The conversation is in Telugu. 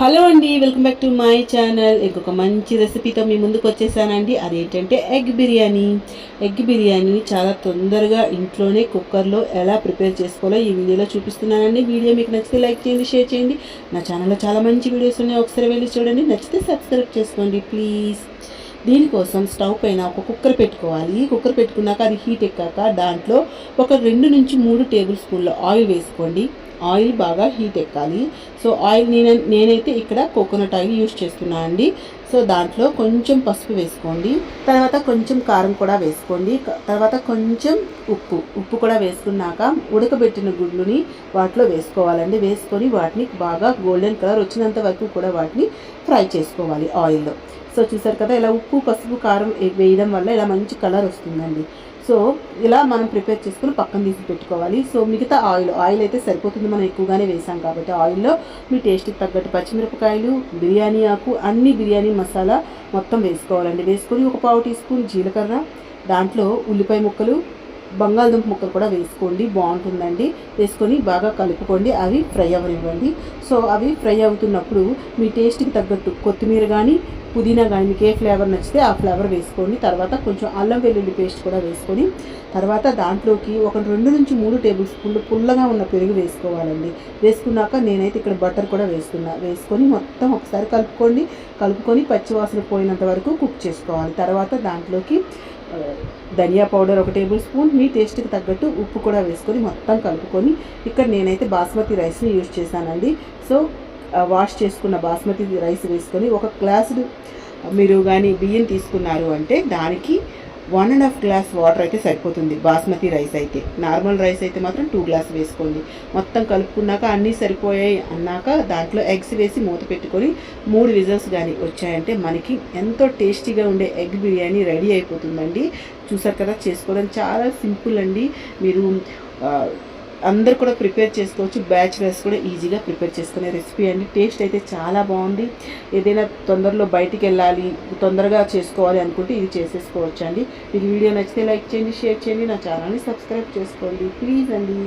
హలో అండి welcome back to my channel. ఇంకొక మంచి రెసిపీతో మీ ముందుకు వచ్చేసానండి. అదేంటంటే ఎగ్ బిర్యానీ. ఎగ్ బిర్యానీ చాలా తొందరగా ఇంట్లోనే కుక్కర్లో ఎలా ప్రిపేర్ చేసుకోవాలో ఈ వీడియోలో చూపిస్తున్నానండి. వీడియో మీకు నచ్చితే లైక్ చేయండి షేర్ చేయండి. నా ఛానల్లో చాలా మంచి వీడియోస్ ఉన్నాయి. ఒకసారి వెళ్ళి చూడండి. నచ్చితే సబ్స్క్రైబ్ చేసుకోండి ప్లీజ్. దీనికోసం స్టవ్ పైన ఒక కుక్కర్ పెట్టుకోవాలి. కుక్కర్ పెట్టుకున్నాక అది హీట్ ఎక్కాక దాంట్లో ఒక రెండు నుంచి మూడు టేబుల్ స్పూన్ల ఆయిల్ వేసుకోండి. ఆయిల్ బాగా హీట్ ఎక్కాలి. సో ఆయిల్ నేను నేనైతే ఇక్కడ కోకోనట్ ఆయిల్ యూస్ చేస్తున్నాను అండి. సో దాంట్లో కొంచెం పసుపు వేసుకోండి. తర్వాత కొంచెం కారం కూడా వేసుకోండి. తర్వాత కొంచెం ఉప్పు ఉప్పు కూడా వేసుకున్నాక ఉడకబెట్టిన గుడ్లుని వాటిలో వేసుకోవాలండి. వేసుకొని వాటిని బాగా గోల్డెన్ కలర్ వచ్చినంత వరకు కూడా వాటిని ఫ్రై చేసుకోవాలి ఆయిల్లో. సో చూసారు కదా ఇలా ఉప్పు పసుపు కారం వేయడం వల్ల ఇలా మంచి కలర్ వస్తుందండి. సో ఇలా మనం ప్రిపేర్ చేసుకుని పక్కన తీసి పెట్టుకోవాలి. సో మిగతా ఆయిల్ ఆయిల్ అయితే సరిపోతుంది మనం ఎక్కువగానే వేసాం కాబట్టి ఆయిల్లో మీ టేస్ట్కి తగ్గట్టు పచ్చిమిరపకాయలు బిర్యానీ ఆకు అన్ని బిర్యానీ మసాలా మొత్తం వేసుకోవాలండి. వేసుకొని ఒక పావు టీ స్పూన్ జీలకర్ర దాంట్లో ఉల్లిపాయ ముక్కలు బంగాళదుంప ముక్కలు కూడా వేసుకోండి బాగుంటుందండి. వేసుకొని బాగా కలుపుకోండి అవి ఫ్రై అవ్వనివ్వండి. సో అవి ఫ్రై అవుతున్నప్పుడు మీ టేస్ట్కి తగ్గట్టు కొత్తిమీర కానీ పుదీనా కానీ మీకు ఏ ఫ్లేవర్ నచ్చితే ఆ ఫ్లేవర్ వేసుకోండి. తర్వాత కొంచెం అల్లం వెల్లుల్లి పేస్ట్ కూడా వేసుకొని తర్వాత దాంట్లోకి ఒక రెండు నుంచి మూడు టేబుల్ స్పూన్లు పుల్లగా ఉన్న పెరుగు వేసుకోవాలండి. వేసుకున్నాక నేనైతే ఇక్కడ బటర్ కూడా వేసుకున్నా వేసుకొని మొత్తం ఒకసారి కలుపుకోండి. కలుపుకొని పచ్చివాసన పోయినంత వరకు కుక్ చేసుకోవాలి. తర్వాత దాంట్లోకి ధనియా పౌడర్ ఒక టేబుల్ స్పూన్ మీ టేస్ట్కి తగ్గట్టు ఉప్పు కూడా వేసుకొని మొత్తం కలుపుకొని ఇక్కడ నేనైతే బాస్మతి రైస్ని యూజ్ చేశానండి. సో వాష్ చేసుకున్న బాస్మతి రైస్ వేసుకొని ఒక గ్లాసుడు మీరు కానీ బియ్యం తీసుకున్నారు అంటే దానికి one and half glass water అయితే సరిపోతుంది. బాస్మతి రైస్ అయితే. నార్మల్ రైస్ అయితే మాత్రం టూ గ్లాస్ వేసుకోండి. మొత్తం కలుపుకున్నాక అన్నీ సరిపోయాయి అన్నాక దాంట్లో ఎగ్స్ వేసి మూత పెట్టుకొని మూడు విజల్స్ కానీ వచ్చాయంటే మనకి ఎంతో టేస్టీగా ఉండే ఎగ్ బిర్యానీ రెడీ అయిపోతుందండి. చూసారు కదా చేసుకోవడం చాలా సింపుల్ అండి. మీరు అందరు కూడా ప్రిపేర్ చేసుకోవచ్చు. బ్యాచిలర్స్ కూడా ఈజీగా ప్రిపేర్ చేసుకునే రెసిపీ అండి. టేస్ట్ అయితే చాలా బాగుంది. ఏదైనా తొందరలో బయటికి వెళ్ళాలి తొందరగా చేసుకోవాలి అనుకుంటే ఇది చేసేసుకోవచ్చు అండి మీకు వీడియో నచ్చితే లైక్ చేయండి షేర్ చేయండి. నా ఛానల్ని సబ్స్క్రైబ్ చేసుకోండి. ప్లీజ్ అండి.